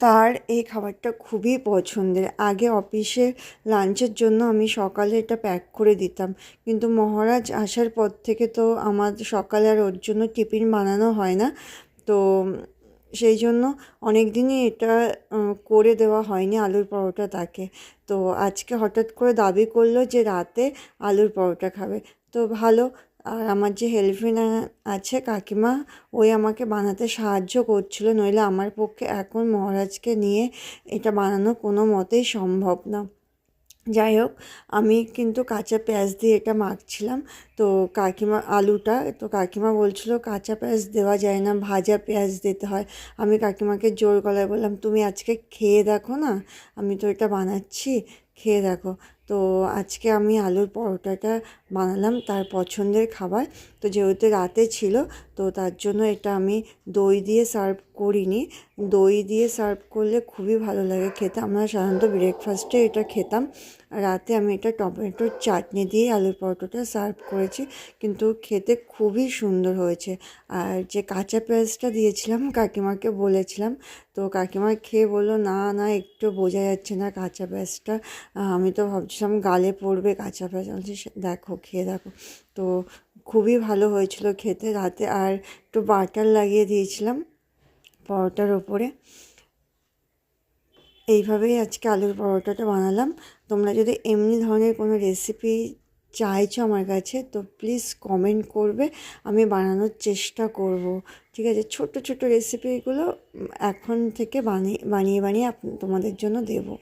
তার এই খাবারটা খুবই পছন্দের। আগে অফিসে লাঞ্চের জন্য আমি সকালে এটা প্যাক করে দিতাম। কিন্তু মহারাজ আসার পর থেকে তো আমার সকালে আর ওর জন্য টিফিন বানানো হয় না। তো সেই জন্য অনেক দিনই এটা করে দেওয়া হয়নি আলুর পরোটা তাকে। তো আজকে হঠাৎ করে দাবি করল যে রাতে আলুর পরোটা খাবে। তো ভালো। আর আমার যে হেল্পিং আছে কাকিমা, ওই আমাকে বানাতে সাহায্য করছিল, নইলে আমার পক্ষে এখন মহারাজকে নিয়ে এটা বানানো কোনো মতেই সম্ভব না। যাই হোক, আমি কিন্তু কাঁচা পেঁয়াজ দিয়ে এটা মাখছিলাম। তো কাকিমা, আলুটা, তো কাকিমা বলছিল, কাঁচা পেঁয়াজ দেওয়া যায় না, ভাজা পেঁয়াজ দিতে হয়। আমি কাকিমাকে জোর গলায় বললাম, তুমি আজকে খেয়ে দেখো না, আমি তো এটা বানাচ্ছি, খেয়ে দেখো। তো আজকে আমি আলুর পরোটাটা বানালাম তার পছন্দের খাবার। তো যেহেতু রাতে ছিল, তো তার জন্য এটা আমি দই দিয়ে সার্ভ করিনি। দই দিয়ে সার্ভ করলে খুবই ভালো লাগে খেতে। আমরা সাধারণত ব্রেকফাস্টে এটা খেতাম। রাতে আমি এটা টমেটোর চাটনি দিয়ে আলুর পরোটাটা সার্ভ করেছি, কিন্তু খেতে খুবই সুন্দর হয়েছে। আর যে কাঁচা পেঁয়াজটা দিয়েছিলাম, কাকিমাকে বলেছিলাম, তো কাকিমা খেয়ে বলল, না না, একটু বোঝা যাচ্ছে না কাঁচা পেঁয়াজটা। আমি তো ভাবছিলাম গালে পড়বে কাঁচা আমি বলছি, দেখো খেয়ে দেখো। তো খুবই ভালো হয়েছিল খেতে রাতে আর একটু বাটার লাগিয়ে দিয়েছিলাম পরোটার ওপরে। এইভাবেই আজকে আলুর পরোটাটা বানালাম। তোমরা যদি এমনি ধরনের কোনো রেসিপি চাইছো আমার কাছে তো প্লিজ কমেন্ট করবে আমি বানানোর চেষ্টা করব। ঠিক আছে ছোট ছোট রেসিপিগুলো এখন থেকে বানিয়ে বানিয়ে বানিয়ে তোমাদের জন্য দেবো।